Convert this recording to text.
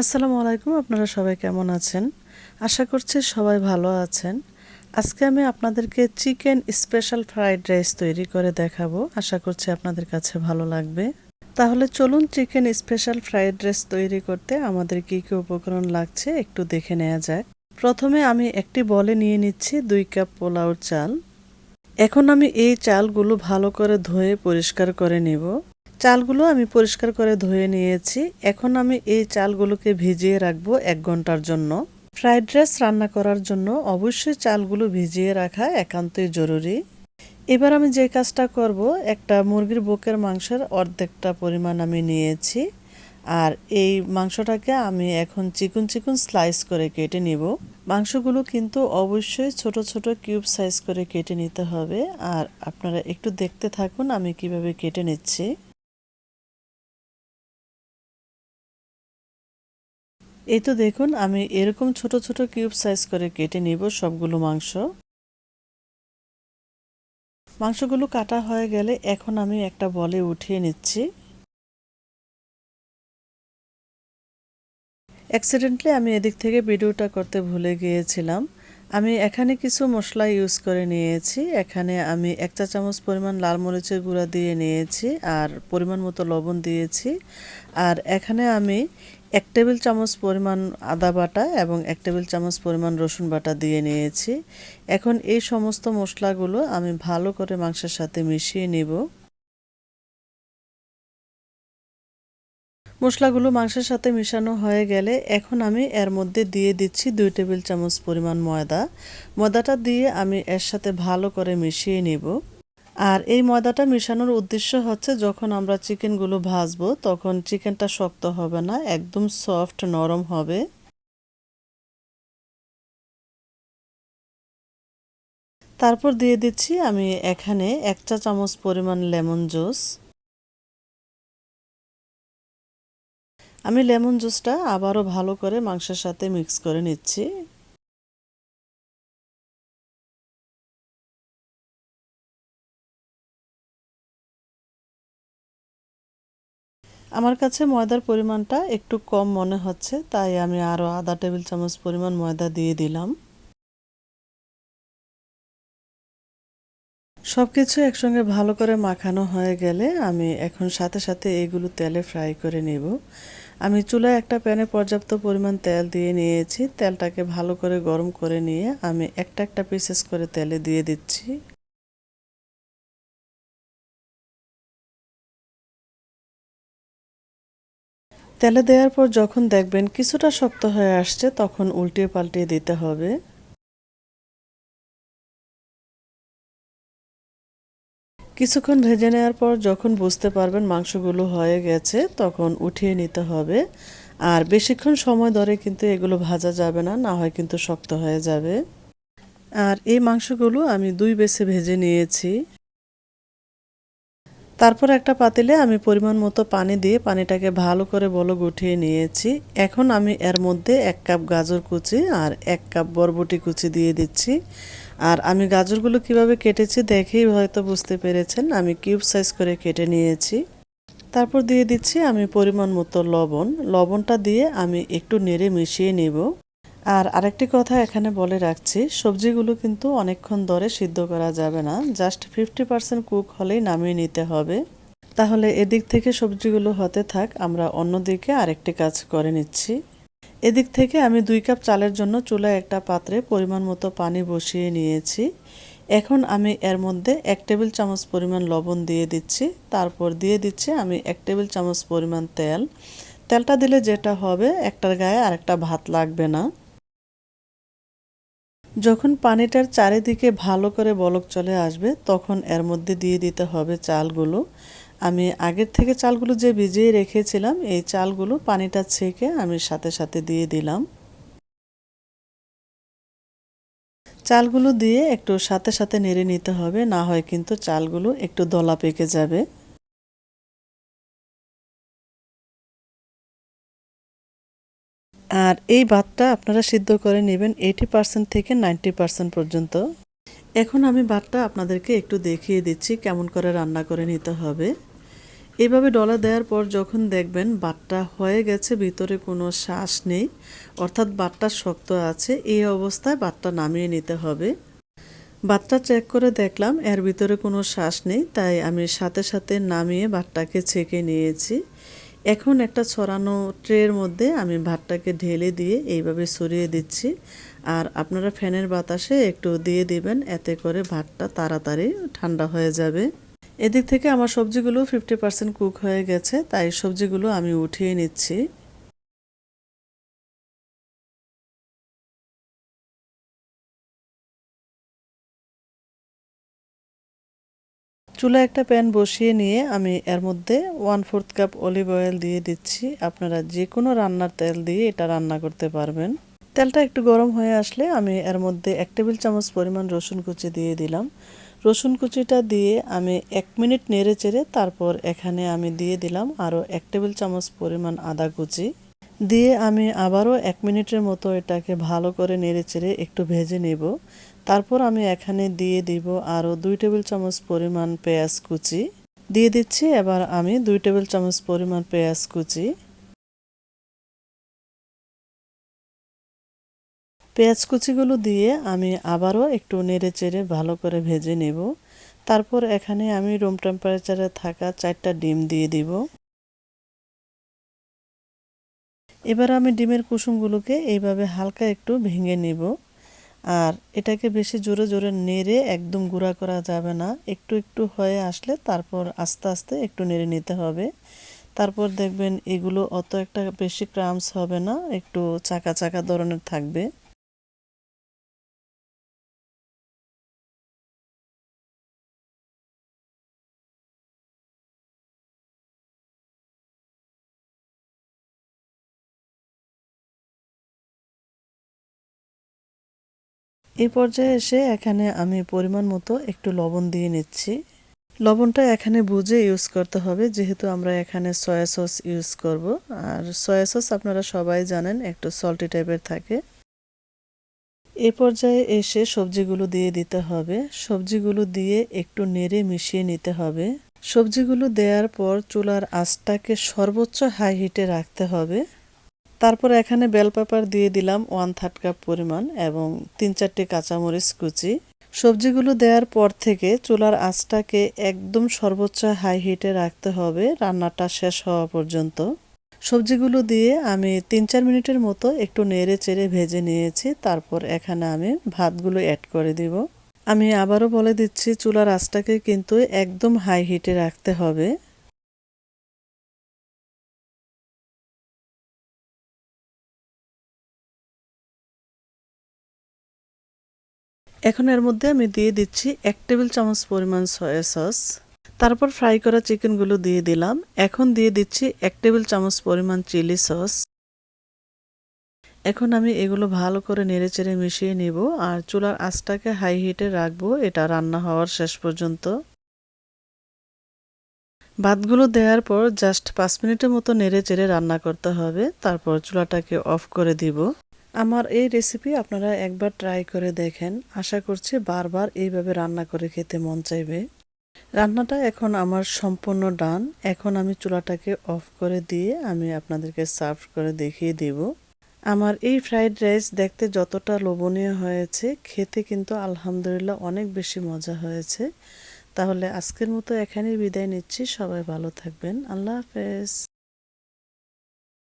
আসসালামু আলাইকুম, আপনারা সবাই কেমন আছেন? আশা করছি সবাই ভালো আছেন। আজকে আমি আপনাদেরকে চিকেন স্পেশাল ফ্রাইড রাইস তৈরি করে দেখাবো। আশা করছি আপনাদের কাছে ভালো লাগবে। তাহলে চলুন চিকেন স্পেশাল ফ্রাইড রাইস তৈরি করতে আমাদের কী কী উপকরণ লাগছে একটু দেখে নেওয়া যাক। প্রথমে আমি একটি বলে নিয়ে নিচ্ছি দুই কাপ পোলাওর চাল। এখন আমি এই চালগুলো ভালো করে ধুয়ে পরিষ্কার করে নেব। চালগুলো আমি পরিষ্কার করে ধুয়ে নিয়েছি। এখন আমি এই চালগুলোকে ভিজিয়ে রাখব এক ঘণ্টার জন্য। ফ্রাইড রাইস রান্না করার জন্য অবশ্যই চালগুলো ভিজিয়ে রাখা একান্তই জরুরি। এবার আমি যে কাজটা করব, একটা মুরগির বুকের মাংসের অর্ধেকটা পরিমাণ আমি নিয়েছি। আর এই মাংসটাকে আমি এখন চিকুন চিকুন স্লাইস করে কেটে নিব। মাংসগুলো কিন্তু অবশ্যই ছোট ছোট কিউব সাইজ করে কেটে নিতে হবে। আর আপনারা একটু দেখতে থাকুন আমি কীভাবে কেটে নিচ্ছি। এই তো দেখুন, আমি এরকম ছোট ছোট কিউব সাইজ করে কেটে নিব সবগুলো মাংস। মাংসগুলো কাটা হয়ে গেলে এখন আমি একটা বলে উঠিয়ে নিচ্ছি। অ্যাক্সিডেন্টলি আমি এদিক থেকে ভিডিওটা করতে ভুলে গিয়েছিলাম। আমি এখানে কিছু মশলা ইউজ করে নিয়েছি। এখানে আমি এক চা চামচ পরিমাণ লাল মরিচের গুঁড়া দিয়ে নিয়েছি আর পরিমাণ মতো লবণ দিয়েছি। আর এখানে আমি এক টেবিল চামচ পরিমাণ আদা বাটা এবং এক টেবিল চামচ পরিমাণ রসুন বাটা দিয়ে নিয়েছি। এখন এই সমস্ত মশলাগুলো আমি ভালো করে মাংসের সাথে মিশিয়ে নেব। মশলাগুলো মাংসের সাথে মিশানো হয়ে গেলে এখন আমি এর মধ্যে দিয়ে দিচ্ছি দুই টেবিল চামচ পরিমাণ ময়দা। ময়দাটা দিয়ে আমি এর সাথে ভালো করে মিশিয়ে নিব। আর এই ময়দাটা মেশানোর উদ্দেশ্য হচ্ছে যখন আমরা চিকেনগুলো ভাজবো, তখন চিকেনটা শক্ত হবে না, একদম সফট নরম হবে। তারপর দিয়ে দিচ্ছি আমি এখানে এক চা চামচ পরিমাণ লেমন জুস। আমি লেমন জুসটা আবারও ভালো করে মাংসের সাথে মিক্স করে নিচ্ছি। আমার কাছে ময়দার পরিমাণটা একটু কম মনে হচ্ছে, তাই আমি আরও আধা টেবিল চামচ পরিমাণ ময়দা দিয়ে দিলাম। সব কিছু একসঙ্গে ভালো করে মাখানো হয়ে গেলে আমি এখন সাথে সাথে এগুলো তেলে ফ্রাই করে নেব। আমি চুলায় একটা প্যানে পর্যাপ্ত পরিমাণ তেল দিয়ে নিয়েছি, তেলটাকে ভালো করে গরম করে নিয়ে আমি একটা একটা পিসেস করে তেলে দিয়ে দিচ্ছি। তেলে দেওয়ার পর যখন দেখবেন কিছুটা শক্ত হয়ে আসছে, তখন উল্টিয়ে পাল্টিয়ে দিতে হবে। কিছুক্ষণ ভেজে নেওয়ার পর যখন বুঝতে পারবেন মাংসগুলো হয়ে গেছে, তখন উঠিয়ে নিতে হবে। আর বেশিক্ষণ সময় ধরে কিন্তু এগুলো ভাজা যাবে না না হয় কিন্তু শক্ত হয়ে যাবে। আর এই মাংসগুলো আমি দুই বেছে ভেজে নিয়েছি। তারপর একটা পাতিলে আমি পরিমাণ মতো পানি দিয়ে পানিটাকে ভালো করে বলক উঠিয়ে নিয়েছি। এখন আমি এর মধ্যে এক কাপ গাজর কুচি আর এক কাপ বরবটি কুচি দিয়ে দিচ্ছি। আর আমি গাজরগুলো কীভাবে কেটেছি দেখেই হয়তো বুঝতে পেরেছেন, আমি কিউব সাইজ করে কেটে নিয়েছি। তারপর দিয়ে দিচ্ছি আমি পরিমাণ মতো লবণ। লবণটা দিয়ে আমি একটু নেড়ে মিশিয়ে নেব। আর আরেকটি কথা এখানে বলে রাখছি, সবজিগুলো কিন্তু অনেকক্ষণ ধরে সিদ্ধ করা যাবে না জাস্ট ফিফটি পার্সেন্ট কুক হলেই নামিয়ে নিতে হবে। তাহলে এদিক থেকে সবজিগুলো হতে থাক, আমরা অন্যদিকে আরেকটি কাজ করে নিচ্ছি। এদিক থেকে আমি দুই কাপ চালের জন্য চুলায় একটা পাত্রে পরিমাণ মতো পানি বসিয়ে নিয়েছি। এখন আমি এর মধ্যে এক টেবিল চামচ পরিমাণ লবণ দিয়ে দিচ্ছি, তারপর দিয়ে দিচ্ছি আমি এক টেবিল চামচ পরিমাণ তেল। তেলটা দিলে যেটা হবে, একটার গায়ে আরেকটা ভাত লাগবে না। যখন পানিটার চারিদিকে ভালো করে বলক চলে আসবে, তখন এর মধ্যে দিয়ে দিতে হবে চালগুলো। আমি আগের থেকে চালগুলো যে ভিজিয়ে রেখেছিলাম, এই চালগুলো পানিটা ছেঁকে আমি সাথে সাথে দিয়ে দিলাম। চালগুলো দিয়ে একটু সাথে সাথে নেড়ে নিতে হবে, না হয় কিন্তু চালগুলো একটু দলা পেকে যাবে। আর এই ভাতটা আপনারা সিদ্ধ করে নেবেন এইটি পার্সেন্ট থেকে নাইনটি পার্সেন্ট পর্যন্ত। এখন আমি ভাতটা আপনাদেরকে একটু দেখিয়ে দিচ্ছি কেমন করে রান্না করে নিতে হবে। এইভাবে ডলা দেওয়ার পর যখন দেখবেন বাটটা হয়ে গেছে, ভিতরে কোনো শ্বাস নেই, অর্থাৎ বাটটা শক্ত আছে, এই অবস্থায় বাটটা নামিয়ে নিতে হবে। বাটটা চেক করে দেখলাম, এর ভিতরে কোনো শ্বাস নেই, তাই আমি সাথে সাথে নামিয়ে ভাতটাকে ছেঁকে নিয়েছি। এখন একটা ছড়ানো ট্রের মধ্যে আমি ভাতটাকে ঢেলে দিয়ে এইভাবে সরিয়ে দিচ্ছি। আর আপনারা ফ্যানের বাতাসে একটু দিয়ে দিবেন, এতে করে ভাতটা তাড়াতাড়ি ঠান্ডা হয়ে যাবে। এদিক থেকে আমার সবজিগুলো ফিফটি পার্সেন্ট কুক হয়ে গেছে, তাই সবজিগুলো আমি উঠিয়ে নিচ্ছি। চুলা একটা প্যান বসিয়ে নিয়ে আমি এর মধ্যে one fourth cup olive oil দিয়ে দিচ্ছি। আপনারা যে কোনো রান্নার তেল দিয়ে এটা রান্না করতে পারবেন। তেলটা একটু গরম হয়ে আসলে আমি এর মধ্যে এক টেবিল চামচ পরিমাণ রসুন কুচি দিয়ে দিলাম। রসুন কুচিটা দিয়ে আমি এক মিনিট নেড়ে চেড়ে তারপর এখানে আমি দিয়ে দিলাম আরও এক টেবিল চামচ পরিমাণ আদা কুচি। দিয়ে আমি আবারও এক মিনিটের মতো এটাকে ভালো করে নেড়ে চেড়ে একটু ভেজে নেব। তারপর আমি এখানে দিয়ে দিব আরও দুই টেবিল চামচ পরিমাণ পেঁয়াজ কুচি। দিয়ে দিচ্ছি এবার আমি দুই টেবিল চামচ পরিমাণ পেঁয়াজ কুচি। পেঁয়াজ কুচিগুলো দিয়ে আমি আবারও একটু নেড়ে চেড়ে ভালো করে ভেজে নেব। তারপর এখানে আমি রুম টেম্পারেচারে থাকা চারটা ডিম দিয়ে দিব। এবার আমি ডিমের কুসুমগুলোকে এইভাবে হালকা একটু ভেঙে নিব। আর এটাকে বেশি জোরে জোরে নেড়ে একদম গুঁড়া করা যাবে না। একটু একটু হয়ে আসলে তারপর আস্তে আস্তে একটু নেড়ে নিতে হবে। তারপর দেখবেন এগুলো অত একটা বেশি ক্রামস হবে না, একটু চাকা চাকা ধরনের থাকবে। এই পর্যায়ে এসে এখানে আমি পরিমাণ মতো একটু লবণ দিয়ে নিচ্ছি। লবণটা এখানে বুঝে ইউজ করতে হবে, যেহেতু আমরা এখানে সয়া সস ইউজ করব। আর সয়া সস আপনারা সবাই জানেন, একটু সল্টি টাইপের থাকে। এ পর্যায়ে এসে সবজিগুলো দিয়ে দিতে হবে। সবজিগুলো দিয়ে একটু নেড়ে মিশিয়ে নিতে হবে। সবজিগুলো দেওয়ার পর চুলার আঁচটাকে সর্বোচ্চ হাই হিটে রাখতে হবে। তারপর এখানে বেল পেপার দিয়ে দিলাম ওয়ান থার্ড কাপ পরিমাণ এবং তিন চারটি কাঁচামরিচ কুচি। সবজিগুলো দেওয়ার পর থেকে চুলার আঁচটাকে একদম সর্বোচ্চ হাই হিটে রাখতে হবে, রান্নাটা শেষ হওয়া পর্যন্ত। সবজিগুলো দিয়ে আমি তিন চার মিনিটের মতো একটু নেড়ে চেড়ে ভেজে নিয়েছি, তারপর এখানে আমি ভাতগুলো অ্যাড করে দিব। আমি আবারও বলে দিচ্ছি, চুলার আঁচটাকে কিন্তু একদম হাই হিটে রাখতে হবে। এখন এর মধ্যে আমি দিয়ে দিচ্ছি এক টেবিল চামচ পরিমাণ সয়া সস। তারপর ফ্রাই করা চিকেনগুলো দিয়ে দিলাম। এখন দিয়ে দিচ্ছি এক টেবিল চামচ পরিমাণ চিলি সস। এখন আমি এগুলো ভালো করে নেড়ে চেড়ে মিশিয়ে নিব আর চুলার আঁচটাকে হাই হিটে রাখব। এটা রান্না হওয়ার শেষ পর্যন্ত। ভাতগুলো দেওয়ার পর জাস্ট পাঁচ মিনিটের মতো নেড়ে চেড়ে রান্না করতে হবে। তারপর চুলাটাকে অফ করে দিব। আমার এই রেসিপি আপনারা একবার ট্রাই করে দেখেন। আশা করছি বারবার এইভাবে রান্না করে খেতে মন চাইবে। রান্নাটা এখন আমার সম্পূর্ণ ডান এখন আমি চুলাটাকে অফ করে দিয়ে আমি আপনাদেরকে সার্ভ করে দেখিয়ে দিব। আমার এই ফ্রাইড রাইস দেখতে যতটা লোভনীয় হয়েছে, খেতে কিন্তু আলহামদুলিল্লাহ অনেক বেশি মজা হয়েছে। তাহলে আজকের মতো এখানেই বিদায় নিচ্ছি। সবাই ভালো থাকবেন। আল্লাহ হাফেজ।